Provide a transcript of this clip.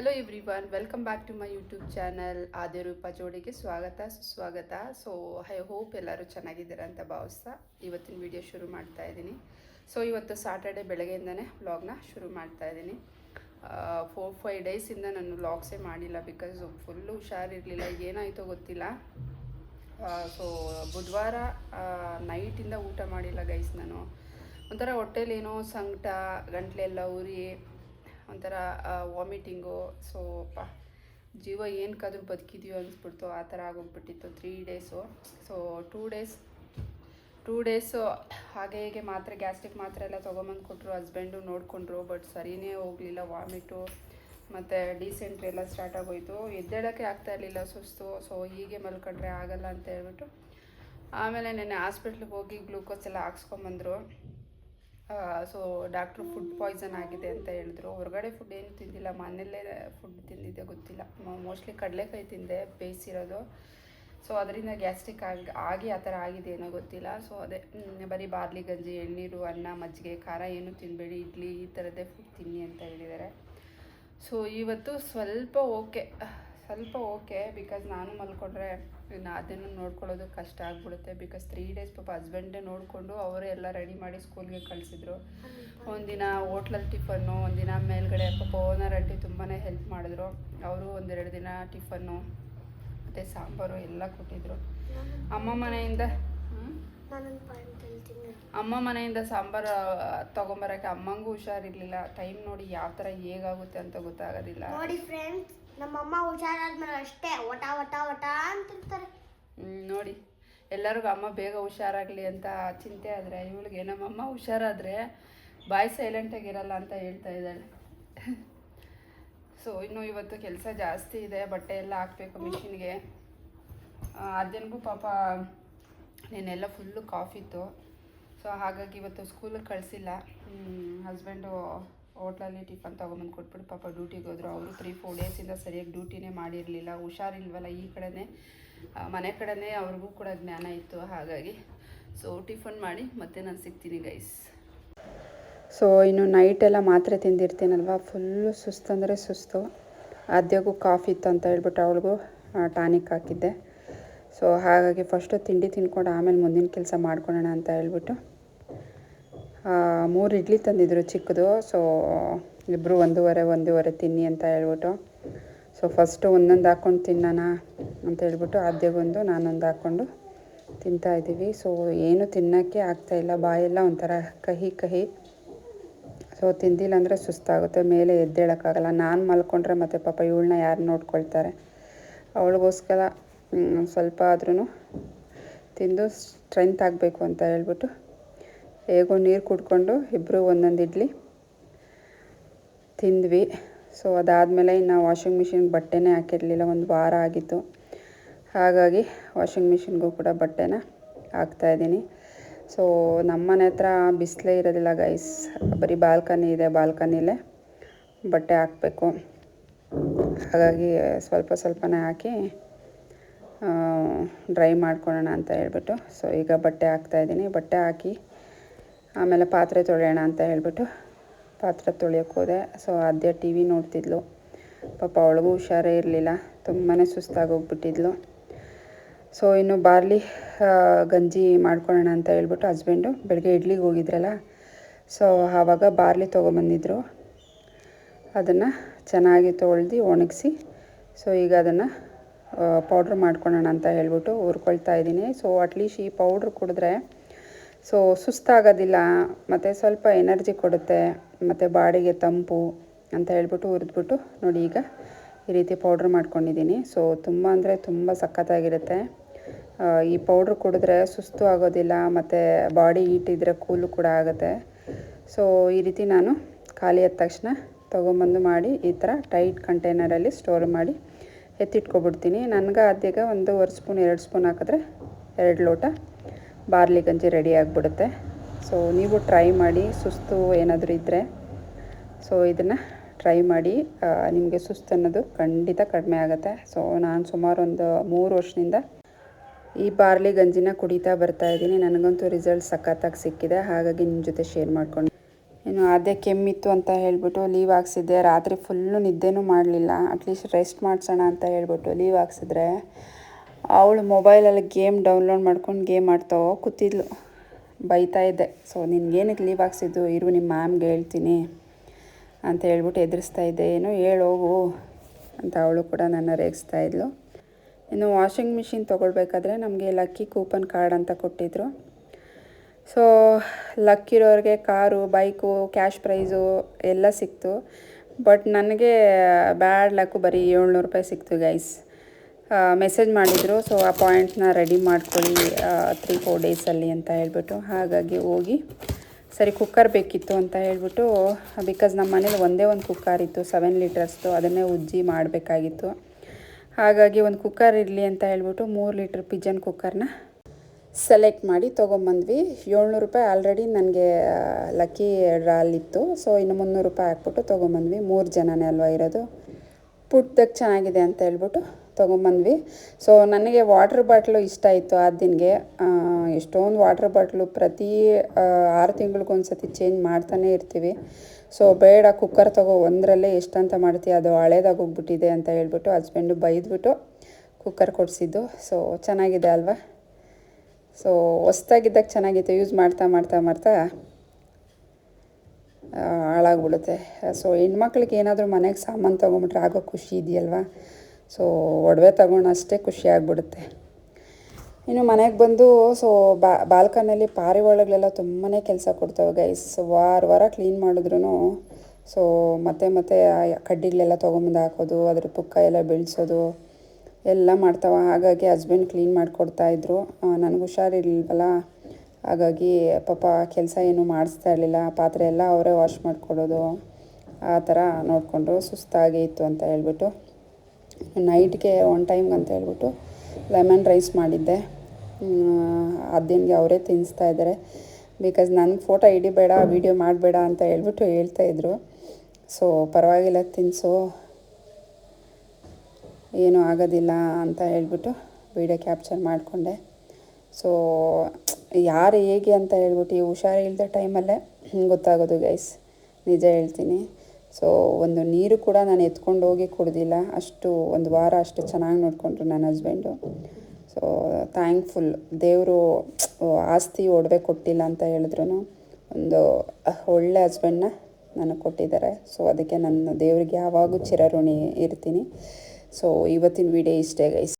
Hello everyone welcome back to my YouTube channel Adirupa ಜೋಡಿಗೆ ಸ್ವಾಗತ, ಸುಸ್ವಾಗತ. So I hope ಎಲ್ಲರೂ ಚೆನ್ನಾಗಿದ್ದೀರಾ ಅಂತ ಭಾವಿಸ್ತಾ ಇವತ್ತಿನ ವಿಡಿಯೋ ಶುರು ಮಾಡ್ತಾ ಇದ್ದೀನಿ. ಸೊ ಇವತ್ತು ಸಾಟರ್ಡೆ ಬೆಳಗ್ಗೆಯಿಂದನೇ ವ್ಲಾಗ್ನ ಶುರು ಮಾಡ್ತಾ ಇದ್ದೀನಿ. ಫೋರ್ ಫೈವ್ ಡೇಸಿಂದ ನಾನು ವ್ಲಾಗ್ಸೇ ಮಾಡಿಲ್ಲ ಬಿಕಾಸ್ ಫುಲ್ಲು ಹುಷಾರಿರಲಿಲ್ಲ, ಏನಾಯಿತೋ ಗೊತ್ತಿಲ್ಲ. ಸೊ ಬುಧವಾರ ನೈಟಿಂದ ಊಟ ಮಾಡಿಲ್ಲ ಗೈಸ್ ನಾನು. ಒಂಥರ ಹೊಟ್ಟೆಲೇನೋ ಸಂಕಟ, ಗಂಟ್ಲೆಲ್ಲ ಉರಿ ಒಂಥರ ವಾಮಿಟಿಂಗು ಸೊ ಪ, ಜೀವ ಏನಕ್ಕಾದ್ರೂ ಬದುಕಿದೀವೋ ಅನಿಸ್ಬಿಡ್ತು, ಆ ಥರ ಆಗೋಗ್ಬಿಟ್ಟಿತ್ತು three days so two days two days ಹಾಗೆ ಹೀಗೆ ಮಾತ್ರೆ ಗ್ಯಾಸ್ಟ್ರಿಕ್ ಮಾತ್ರೆ ಎಲ್ಲ ತೊಗೊಂಬಂದು ಕೊಟ್ಟರು ಹಸ್ಬೆಂಡು ನೋಡಿಕೊಂಡ್ರು ಬಟ್ ಸರಿಯೇ ಹೋಗಲಿಲ್ಲ ವಾಮಿಟು ಮತ್ತು ಡಿಸೆಂಟ್ರಿ ಎಲ್ಲ ಸ್ಟಾರ್ಟ್ ಆಗೋಯಿತು. ಎದ್ದೇಳೋಕ್ಕೆ ಆಗ್ತಾ ಇರಲಿಲ್ಲ ಸುಸ್ತು ಸೊ ಹೀಗೆ ಮಲ್ಕೊಂಡ್ರೆ ಆಗಲ್ಲ ಅಂತ ಹೇಳ್ಬಿಟ್ಟು, ಆಮೇಲೆ ನೆನ್ನೆ ಹಾಸ್ಪಿಟ್ಲಿಗೆ ಹೋಗಿ ಗ್ಲೂಕೋಸ್ ಎಲ್ಲ ಹಾಕ್ಸ್ಕೊಂಬಂದರು. ಸೊ ಡಾಕ್ಟ್ರು ಫುಡ್ ಪಾಯ್ಸನ್ ಆಗಿದೆ ಅಂತ ಹೇಳಿದ್ರು. ಹೊರಗಡೆ ಫುಡ್ ಏನು ತಿಂದಿಲ್ಲ. ಮನೆಯಲ್ಲೇ ಫುಡ್ ತಿಂದಿದ್ದೆ, ಗೊತ್ತಿಲ್ಲ. ಮೋಸ್ಟ್ಲಿ ಕಡಲೆಕಾಯಿ ತಿಂದೆ, ಬೇಯಿಸಿರೋದು. ಸೊ ಅದರಿಂದ ಗ್ಯಾಸ್ಟ್ರಿಕ್ ಆಗಿ ಆಗಿ ಆ ಥರ ಆಗಿದೆ ಏನೋ ಗೊತ್ತಿಲ್ಲ. ಸೊ ಅದೇ ಬರೀ ಬಾರ್ಲಿ, ಗಂಜಿ, ಎಳ್ನೀರು, ಅನ್ನ, ಮಜ್ಜಿಗೆ, ಖಾರ ಏನೂ ತಿನ್ನಬೇಡಿ ಇಡ್ಲಿ ಈ ಥರದ್ದೇ ಫುಡ್ ತಿನ್ನಿ ಅಂತ ಹೇಳಿದ್ದಾರೆ. ಸೊ ಇವತ್ತು ಸ್ವಲ್ಪ ಓಕೆ ಸ್ವಲ್ಪ ಓಕೆ ಬಿಕಾಸ್ ನಾನು ಮಲ್ಕೊಂಡ್ರೆ ಅದನ್ನು ನೋಡ್ಕೊಳ್ಳೋದು ಕಷ್ಟ ಆಗ್ಬಿಡುತ್ತೆ ಬಿಕಾಸ್ ತ್ರೀ ಡೇಸ್ ಪಾಪ ಹಸ್ಬೆಂಡೇ ನೋಡಿಕೊಂಡು ಅವರೇ ಎಲ್ಲ ರೆಡಿ ಮಾಡಿ ಸ್ಕೂಲ್ಗೆ ಕಳಿಸಿದ್ರು. ಒಂದಿನ ಹೋಟ್ಲಲ್ಲಿ ಟಿಫನ್ನು ಒಂದಿನ ಮೇಲ್ಗಡೆ ಪಾಪ ಓನರ್ ಆಂಟಿ ತುಂಬಾ ಹೆಲ್ಪ್ ಮಾಡಿದ್ರು. ಅವರು ಒಂದೆರಡು ದಿನ ಟಿಫನ್ನು ಮತ್ತು ಸಾಂಬಾರು ಎಲ್ಲ ಕೊಟ್ಟಿದ್ರು. ಅಮ್ಮ ಮನೆಯಿಂದ ಹ್ಮ್? ನಾನೊಂದು ಪಾಯಿಂಟ್ ಹೇಳ್ತೀನಿ ಅಮ್ಮ ಮನೆಯಿಂದ ಸಾಂಬಾರು ತೊಗೊಂಬರೋಕ್ಕೆ ಅಮ್ಮಂಗೂ ಹುಷಾರಿರ್ಲಿಲ್ಲ. ಟೈಮ್ ನೋಡಿ ಯಾವ ಥರ ಹೇಗಾಗುತ್ತೆ ಅಂತ ಗೊತ್ತಾಗೋದಿಲ್ಲ. ನೋಡಿ ಫ್ರೆಂಡ್ಸ್ ನಮ್ಮಮ್ಮ ಹುಷಾರಾದ್ಮೇಲೆ ಅಷ್ಟೇ ಒಟ ಒಟ ಒಟ ಅಂತಿರ್ತಾರೆ. ಇರ್ತಾರೆ ನೋಡಿ. ಎಲ್ಲರಿಗೂ ಅಮ್ಮ ಬೇಗ ಹುಷಾರಾಗಲಿ ಅಂತ ಚಿಂತೆ ಆದರೆ ಇವಳಿಗೆ ನಮ್ಮಮ್ಮ ಹುಷಾರಾದರೆ ಬಾಯ್ ಸೈಲೆಂಟಾಗಿರಲ್ಲ ಅಂತ ಹೇಳ್ತಾ ಇದ್ದಾಳೆ. ಸೊ ಇನ್ನು ಇವತ್ತು ಕೆಲಸ ಜಾಸ್ತಿ ಇದೆ ಬಟ್ಟೆ ಎಲ್ಲ ಹಾಕಬೇಕು ಮಿಷಿನ್ಗೆ ಅರ್ಜನ್ಗೂ ಪಾಪ ನೆನ್ನೆಲ್ಲ ಫುಲ್ಲು ಕಾಫಿತ್ತು ಸೊ ಹಾಗಾಗಿ ಇವತ್ತು ಸ್ಕೂಲಿಗೆ ಕಳಿಸಿಲ್ಲ. ಹಸ್ಬೆಂಡು ಹೋಟ್ಲಲ್ಲಿ ಟಿಫನ್ ತೊಗೊಂಬಂದು ಕೊಟ್ಬಿಟ್ಟು ಪಾಪ ಡ್ಯೂಟಿಗೆ ಹೋದರು. ಅವರು ತ್ರೀ ಫೋರ್ ಡೇಸಿಂದ ಸರಿಯಾಗಿ ಡ್ಯೂಟಿನೇ ಮಾಡಿರಲಿಲ್ಲ. ಹುಷಾರಿಲ್ವಲ್ಲ ಈ ಕಡೆನೇ. ಮನೆ ಕಡೆನೇ ಅವ್ರಿಗೂ ಕೂಡ ಜ್ಞಾನ ಇತ್ತು. ಹಾಗಾಗಿ ಸೊ ಟಿಫನ್ ಮಾಡಿ ಮತ್ತೆ ನಾನು ಸಿಗ್ತೀನಿ ಗೈಸ್ ಸೊ ಇನ್ನು ನೈಟೆಲ್ಲ ಮಾತ್ರೆ ತಿಂದಿರ್ತೀನಲ್ವ? ಫುಲ್ಲು ಸುಸ್ತು ಅಂದರೆ ಸುಸ್ತು. ಆದ್ಯಗೂ ಕಾಫಿ ಇತ್ತು ಅಂತ ಹೇಳ್ಬಿಟ್ಟು ಅವಳಿಗೂ ಟಾನಿಕ್ ಹಾಕಿದ್ದೆ. ಸೊ ಹಾಗಾಗಿ ಫಸ್ಟು ತಿಂಡಿ ತಿನ್ಕೊಂಡು ಆಮೇಲೆ ಮುಂದಿನ ಕೆಲಸ ಮಾಡ್ಕೊಳ್ಳೋಣ ಅಂತ ಹೇಳ್ಬಿಟ್ಟು ಮೂರು ಇಡ್ಲಿ ತಂದಿದ್ರು ಚಿಕ್ಕದು. ಸೊ ಇಬ್ಬರು ಒಂದೂವರೆ ಒಂದೂವರೆ ತಿನ್ನಿ ಅಂತ ಹೇಳ್ಬಿಟ್ಟು ಸೊ ಫಸ್ಟು ಒಂದೊಂದು ಹಾಕ್ಕೊಂಡು ತಿನ್ನೋಣ ಅಂತ ಹೇಳ್ಬಿಟ್ಟು ಆದ್ಯಗೊಂದು ನಾನೊಂದು ಹಾಕ್ಕೊಂಡು ತಿಂತಾ ಇದ್ದೀವಿ. ಸೊ ಏನು ತಿನ್ನೋಕ್ಕೆ ಆಗ್ತಾಯಿಲ್ಲ ಬಾಯೆಲ್ಲ ಒಂಥರ ಕಹಿ ಕಹಿ. ಸೊ ತಿಂದಿಲ್ಲ ಅಂದರೆ ಸುಸ್ತಾಗುತ್ತೆ. ಮೇಲೆ ಎದ್ದೇಳೋಕ್ಕಾಗಲ್ಲ. ನಾನು ಮಲ್ಕೊಂಡ್ರೆ ಮತ್ತು ಪಾಪ ಇವಳನ್ನ ಯಾರು ನೋಡ್ಕೊಳ್ತಾರೆ? ಅವಳಿಗೋಸ್ಕರ ಸ್ವಲ್ಪ ಆದ್ರೂ ತಿಂದು ಸ್ಟ್ರೆಂತ್ ಆಗಬೇಕು ಅಂತ ಹೇಳ್ಬಿಟ್ಟು ಹೇಗೋ ನೀರು ಕುಡ್ಕೊಂಡು ಇಬ್ಬರು ಒಂದೊಂದು ಇಡ್ಲಿ ತಿಂದ್ವಿ. ಸೊ ಅದಾದಮೇಲೆ ಇನ್ನು ವಾಷಿಂಗ್ ಮಿಷಿನ್ಗೆ ಬಟ್ಟೆನೇ ಹಾಕಿರಲಿಲ್ಲ, ಒಂದು ವಾರ ಆಗಿತ್ತು. ಹಾಗಾಗಿ ವಾಷಿಂಗ್ ಮಿಷಿನ್ಗೂ ಕೂಡ ಬಟ್ಟೆನ ಹಾಕ್ತಾಯಿದ್ದೀನಿ ಸೊ ನಮ್ಮನೆ ಹತ್ರ ಬಿಸಿಲೇ ಇರೋದಿಲ್ಲ ಗೈಸ್ ಬರೀ ಬಾಲ್ಕನಿ ಇದೆ ಬಾಲ್ಕನಿಲೇ ಬಟ್ಟೆ ಹಾಕಬೇಕು. ಹಾಗಾಗಿ ಸ್ವಲ್ಪ ಸ್ವಲ್ಪನೇ ಹಾಕಿ ಡ್ರೈ ಮಾಡ್ಕೊಳ್ಳೋಣ ಅಂತ ಹೇಳ್ಬಿಟ್ಟು. ಸೊ ಈಗ ಬಟ್ಟೆ ಹಾಕ್ತಾಯಿದ್ದೀನಿ ಬಟ್ಟೆ ಹಾಕಿ ಆಮೇಲೆ ಪಾತ್ರೆ ತೊಳೆಯೋಣ ಅಂತ ಹೇಳ್ಬಿಟ್ಟು ಪಾತ್ರೆ ತೊಳೆಯೋಕೆ ಹೋದೆ. ಸೊ ಆದ್ಯ ಟಿ ವಿ ನೋಡ್ತಿದ್ಲು. ಪಾಪ ಅವಳಿಗೂ ಹುಷಾರೇ ಇರಲಿಲ್ಲ. ತುಂಬಾ ಸುಸ್ತಾಗೋಗ್ಬಿಟ್ಟಿದ್ಲು. ಸೊ ಇನ್ನು ಬಾರ್ಲಿ ಗಂಜಿ ಮಾಡ್ಕೊಳ್ಳೋಣ ಅಂತ ಹೇಳ್ಬಿಟ್ಟು ಹಸ್ಬೆಂಡು ಬೆಳಗ್ಗೆ ಇಡ್ಲಿಗೆ ಹೋಗಿದ್ರಲ್ಲ? ಸೊ ಆವಾಗ ಬಾರ್ಲಿ ತೊಗೊಂಬಂದಿದ್ರು. ಅದನ್ನು ಚೆನ್ನಾಗಿ ತೊಳ್ದು ಒಣಗಿಸಿ ಸೊ ಈಗ ಅದನ್ನು ಪೌಡ್ರ್ ಮಾಡ್ಕೊಳ್ಳೋಣ ಅಂತ ಹೇಳ್ಬಿಟ್ಟು ಹುರ್ಕೊಳ್ತಾ ಇದ್ದೀನಿ. ಸೊ ಅಟ್ಲೀಸ್ಟ್ ಈ ಪೌಡ್ರ್ ಕುಡಿದ್ರೆ ಸೊ ಸುಸ್ತಾಗೋದಿಲ್ಲ, ಮತ್ತು ಸ್ವಲ್ಪ ಎನರ್ಜಿ ಕೊಡುತ್ತೆ, ಮತ್ತು ಬಾಡಿಗೆ ತಂಪು ಅಂತ ಹೇಳ್ಬಿಟ್ಟು ಹುರಿದ್ಬಿಟ್ಟು ನೋಡಿ, ಈಗ ಈ ರೀತಿ ಪೌಡ್ರ್ ಮಾಡ್ಕೊಂಡಿದ್ದೀನಿ. ಸೊ ತುಂಬ ಅಂದರೆ ತುಂಬ ಸಖತ್ತಾಗಿರುತ್ತೆ. ಈ ಪೌಡ್ರ್ ಕುಡಿದ್ರೆ ಸುಸ್ತು ಆಗೋದಿಲ್ಲ, ಮತ್ತು ಬಾಡಿ ಹೀಟ್ ಇದ್ದರೆ ಕೂಲು ಕೂಡ ಆಗುತ್ತೆ. ಸೊ ಈ ರೀತಿ ನಾನು ಖಾಲಿ ಆದ ತಕ್ಷಣ ತೊಗೊಂಬಂದು ಮಾಡಿ ಈ ಥರ ಟೈಟ್ ಕಂಟೈನರಲ್ಲಿ ಸ್ಟೋರ್ ಮಾಡಿ ಎತ್ತಿಟ್ಕೊಬಿಡ್ತೀನಿ. ನನಗೆ ಆದ್ಯಗ ಒಂದೂವರೆ ಸ್ಪೂನ್, ಎರಡು ಸ್ಪೂನ್ ಹಾಕಿದ್ರೆ ಎರಡು ಲೋಟ ಬಾರ್ಲಿ ಗಂಜಿ ರೆಡಿ ಆಗಿಬಿಡುತ್ತೆ. ಸೊ ನೀವು ಟ್ರೈ ಮಾಡಿ, ಸುಸ್ತು ಏನಾದರೂ ಇದ್ದರೆ ಸೊ ಇದನ್ನು ಟ್ರೈ ಮಾಡಿ ನಿಮಗೆ ಸುಸ್ತು ಅನ್ನೋದು ಖಂಡಿತ ಕಡಿಮೆ ಆಗುತ್ತೆ. ಸೊ ನಾನು ಸುಮಾರು ಒಂದು ಮೂರು ವರ್ಷದಿಂದ ಈ ಬಾರ್ಲಿ ಗಂಜಿನ ಕುಡಿತಾ ಬರ್ತಾ ಇದ್ದೀನಿ. ನನಗಂತೂ ರಿಸಲ್ಟ್ ಸಖತ್ತಾಗಿ ಸಿಕ್ಕಿದೆ. ಹಾಗಾಗಿ ನಿಮ್ಮ ಜೊತೆ ಶೇರ್ ಮಾಡ್ಕೊಂಡು ಇನ್ನು ಅದೇ ಕೆಮ್ಮಿತ್ತು ಅಂತ ಹೇಳಿಬಿಟ್ಟು ಲೀವ್ ಹಾಕ್ಸಿದ್ದೆ. ರಾತ್ರಿ ಫುಲ್ಲು ನಿದ್ದೆನೂ ಮಾಡಲಿಲ್ಲ. ಅಟ್ಲೀಸ್ಟ್ ರೆಸ್ಟ್ ಮಾಡಿಸೋಣ ಅಂತ ಹೇಳ್ಬಿಟ್ಟು ಲೀವ್ ಹಾಕ್ಸಿದ್ರೆ ಅವಳು ಮೊಬೈಲಲ್ಲಿ ಗೇಮ್ ಡೌನ್ಲೋಡ್ ಮಾಡ್ಕೊಂಡು ಗೇಮ್ ಆಡ್ತಾವೋ ಕೂತಿದ್ಲು. ಬೈತಾ ಇದ್ದೆ. ಸೊ ನಿನಗೇನಕ್ಕೆ ಲೀವ್ ಹಾಕ್ಸಿದ್ದು? ಇರು ನಿಮ್ಮ ಮ್ಯಾಮ್ಗೆ ಹೇಳ್ತೀನಿ ಅಂತ ಹೇಳ್ಬಿಟ್ಟು ಎದುರಿಸ್ತಾ ಇದ್ದೆ. ಏನೋ ಹೇಳೋಗು ಅಂತ ಅವಳು ಕೂಡ ನನ್ನ ರೇಗಿಸ್ತಾ ಇದ್ಲು. ಇನ್ನು ವಾಷಿಂಗ್ ಮಿಷಿನ್ ತೊಗೊಳ್ಬೇಕಾದ್ರೆ ನಮಗೆ ಲಕ್ಕಿ ಕೂಪನ್ ಕಾರ್ಡ್ ಅಂತ ಕೊಟ್ಟಿದ್ರು. ಸೊ ಲಕ್ ಇರೋರಿಗೆ ಕಾರು ಬೈಕು ಕ್ಯಾಶ್ ಪ್ರೈಸು ಎಲ್ಲ ಸಿಕ್ತು. ಬಟ್ ನನಗೆ ಬ್ಯಾಡ್ ಲಕ್ಕು ಬರೀ ಏಳ್ನೂರು ರೂಪಾಯಿ ಸಿಕ್ತು ಗೈಸ್ ಮೆಸೇಜ್ ಮಾಡಿದರು. ಸೊ ಆ ಪಾಯಿಂಟ್ನ ರೆಡಿ ಮಾಡ್ಕೊಳ್ಳಿ ತ್ರೀ ಫೋರ್ ಡೇಸಲ್ಲಿ ಅಂತ ಹೇಳ್ಬಿಟ್ಟು. ಹಾಗಾಗಿ ಹೋಗಿ, ಸರಿ ಕುಕ್ಕರ್ ಬೇಕಿತ್ತು ಅಂತ ಹೇಳ್ಬಿಟ್ಟು ಬಿಕಾಸ್ ನಮ್ಮ ಮನೇಲಿ ಒಂದೇ ಒಂದು ಕುಕ್ಕರ್ ಇತ್ತು ಸೆವೆನ್ ಲೀಟರ್ಸ್ದು ಅದನ್ನೇ ಉಜ್ಜಿ ಮಾಡಬೇಕಾಗಿತ್ತು. ಹಾಗಾಗಿ ಒಂದು ಕುಕ್ಕರ್ ಇರಲಿ ಅಂತ ಹೇಳ್ಬಿಟ್ಟು ಮೂರು ಲೀಟ್ರ್ ಪಿಜನ್ ಕುಕ್ಕರ್ನ ಸೆಲೆಕ್ಟ್ ಮಾಡಿ ತೊಗೊಂಬಂದ್ವಿ. ಏಳ್ನೂರು ರೂಪಾಯಿ ಆಲ್ರೆಡಿ ನನಗೆ ಲಕ್ಕಿ ಅಲ್ಲಿತ್ತು ಸೊ ಇನ್ನು ಮುನ್ನೂರು ರೂಪಾಯಿ ಹಾಕ್ಬಿಟ್ಟು ತೊಗೊಂಬಂದ್ವಿ. ಮೂರು ಜನನೇ ಅಲ್ವಾ ಇರೋದು. ಪುಟ್ಟದಕ್ಕೆ ಚೆನ್ನಾಗಿದೆ ಅಂತ ಹೇಳ್ಬಿಟ್ಟು ತೊಗೊಂಬಂದ್ವಿ. ಸೊ ನನಗೆ ವಾಟ್ರ್ ಬಾಟ್ಲು ಇಷ್ಟ ಇತ್ತು ಆ ದಿನಗೆ. ಎಷ್ಟೊಂದು ವಾಟ್ರ್ ಬಾಟ್ಲು ಪ್ರತಿ ಆರು ತಿಂಗಳಿಗೊಂದ್ಸತಿ ಚೇಂಜ್ ಮಾಡ್ತಾನೆ ಇರ್ತೀವಿ. ಸೊ ಬೇಡ ಕುಕ್ಕರ್ ತಗೋ, ಒಂದರಲ್ಲೇ ಎಷ್ಟಂತ ಮಾಡ್ತೀವಿ ಅದು ಹಳೇದಾಗಿ ಹೋಗ್ಬಿಟ್ಟಿದೆ ಅಂತ ಹೇಳ್ಬಿಟ್ಟು ಹಸ್ಬೆಂಡು ಬೈದ್ಬಿಟ್ಟು ಕುಕ್ಕರ್ ಕೊಡಿಸಿದ್ದು. ಸೊ ಚೆನ್ನಾಗಿದೆ ಅಲ್ವಾ? ಸೊ ಹೊಸ್ದಾಗಿದ್ದಾಗ ಚೆನ್ನಾಗಿತ್ತು ಯೂಸ್ ಮಾಡ್ತಾ ಮಾಡ್ತಾ ಮಾಡ್ತಾ ಹಾಳಾಗ್ಬಿಡುತ್ತೆ. ಸೊ ಹೆಣ್ಮಕ್ಳಿಗೆ ಏನಾದರೂ ಮನೆಗೆ ಸಾಮಾನು ತೊಗೊಂಬಿಟ್ರೆ ಆಗೋ ಖುಷಿ ಇದೆಯಲ್ವಾ? ಸೊ ಒಡವೆ ತಗೊಂಡಷ್ಟೇ ಖುಷಿ ಆಗಿಬಿಡುತ್ತೆ. ಇನ್ನು ಮನೆಗೆ ಬಂದು ಸೊ ಬಾ ಬಾಲ್ಕನಲ್ಲಿ ಪಾರಿವಾಳಗಳೆಲ್ಲ ತುಂಬಾ ಕೆಲಸ ಕೊಡ್ತವೆ ಗೈಸ್ ವಾರ ವಾರ ಕ್ಲೀನ್ ಮಾಡಿದ್ರು ಸೊ ಮತ್ತೆ ಮತ್ತೆ ಕಡ್ಡಿಗಳೆಲ್ಲ ತೊಗೊಂಬಂದು ಹಾಕೋದು, ಅದ್ರ ಪುಕ್ಕ ಎಲ್ಲ ಬೆಳೆಸೋದು. ಎಲ್ಲ ಮಾಡ್ತಾವ. ಹಾಗಾಗಿ ಹಸ್ಬೆಂಡ್ ಕ್ಲೀನ್ ಮಾಡಿಕೊಡ್ತಾ ಇದ್ರು. ನನಗೆ ಹುಷಾರಿರ್ಲಿಲ್ವಲ್ಲ? ಹಾಗಾಗಿ ಪಾಪ ಕೆಲಸ ಏನು ಮಾಡಿಸ್ತಾ ಇರಲಿಲ್ಲ. ಪಾತ್ರೆ ಎಲ್ಲ ಅವರೇ ವಾಶ್ ಮಾಡಿಕೊಡೋದು. ಆ ಥರ ನೋಡಿಕೊಂಡ್ರು ಸುಸ್ತಾಗಿ ಇತ್ತು ಅಂತ ಹೇಳ್ಬಿಟ್ಟು ನೈಟ್ಗೆ ಒನ್ ಟೈಮ್ಗೆ ಅಂತ ಹೇಳ್ಬಿಟ್ಟು ಲೆಮನ್ ರೈಸ್ ಮಾಡಿದ್ದೆ. ಅದೇನಿಗೆ ಅವರೇ ತಿನ್ನಿಸ್ತಾ ಇದ್ದಾರೆ ಬಿಕಾಸ್ ನನಗೆ ಫೋಟೋ ಹಿಡಿಬೇಡ ವೀಡಿಯೋ ಮಾಡಬೇಡ ಅಂತ ಹೇಳ್ಬಿಟ್ಟು ಹೇಳ್ತಾಯಿದ್ರು ಸೊ ಪರವಾಗಿಲ್ಲ ತಿನ್ನಿಸು ಏನೂ ಆಗೋದಿಲ್ಲ ಅಂತ ಹೇಳ್ಬಿಟ್ಟು ವೀಡಿಯೋ ಕ್ಯಾಪ್ಚರ್ ಮಾಡಿಕೊಂಡೆ. ಸೊ ಯಾರು ಹೇಗೆ ಅಂತ ಹೇಳ್ಬಿಟ್ಟು ಈ ಹುಷಾರಿಲ್ಲದ ಟೈಮಲ್ಲೇ ಗೊತ್ತಾಗೋದು ಗೈಸ್ ನಿಜ ಹೇಳ್ತೀನಿ. ಸೊ ಒಂದು ನೀರು ಕೂಡ ನಾನು ಎತ್ಕೊಂಡು ಹೋಗಿ ಕುಡ್ದಿಲ್ಲ. ಅಷ್ಟು ಒಂದು ವಾರ ಅಷ್ಟು ಚೆನ್ನಾಗಿ ನೋಡಿಕೊಂಡ್ರು ನನ್ನ ಹಸ್ಬೆಂಡು ಸೊ ಥ್ಯಾಂಕ್ಫುಲ್ ದೇವರು ಆಸ್ತಿ ಒಡವೆ ಕೊಟ್ಟಿಲ್ಲ ಅಂತ ಹೇಳಿದ್ರು ಒಂದು ಒಳ್ಳೆ ಹಸ್ಬೆಂಡ್ನ ನನಗೆ ಕೊಟ್ಟಿದ್ದಾರೆ. ಸೊ ಅದಕ್ಕೆ ನನ್ನ ದೇವ್ರಿಗೆ ಯಾವಾಗೂ ಚಿರಋಣಿ ಇರ್ತೀನಿ. ಸೊ ಇವತ್ತಿನ ವಿಡಿಯೋ ಇಷ್ಟೇ ಗೈಸ್